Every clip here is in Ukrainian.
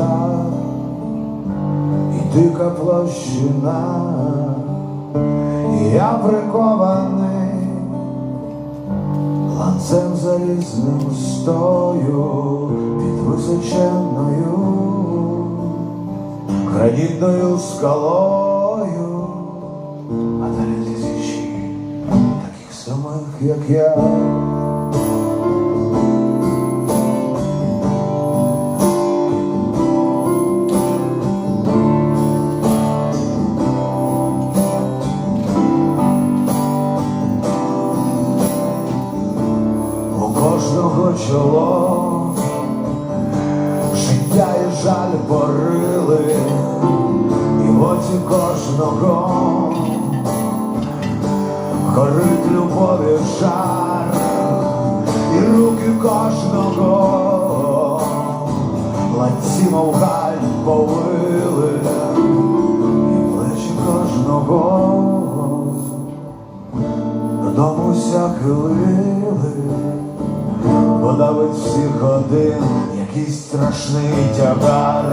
пуста і дика площина, я прикований ланцем залізним стою під височенною гранітною скалою, а далі тисячі таких самих, як я. Кожного чоло життя і жаль порили, і оці кожного. Горить любові жар, і руки кожного. Ланці мов галь повили, і плечі кожного. Додому ся хилили, бо давить всіх один якийсь страшний тягар.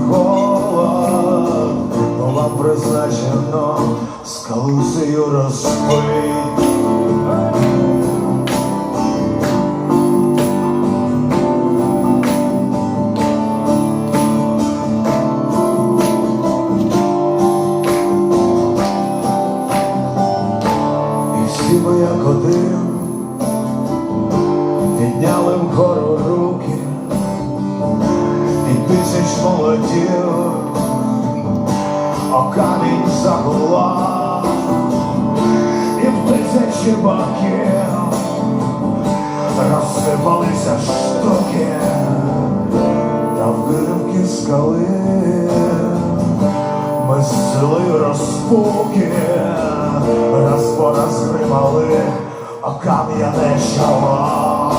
Справи голод, бо вам призначено скалу сию розпить. І всі ми як один підняли вгору тисяч молодів, о камінь загула, і в тисячі боків розсипалися штуки, та в виривки скали ми з силою розпуки раз по раз гримали, а кам'яне чоло.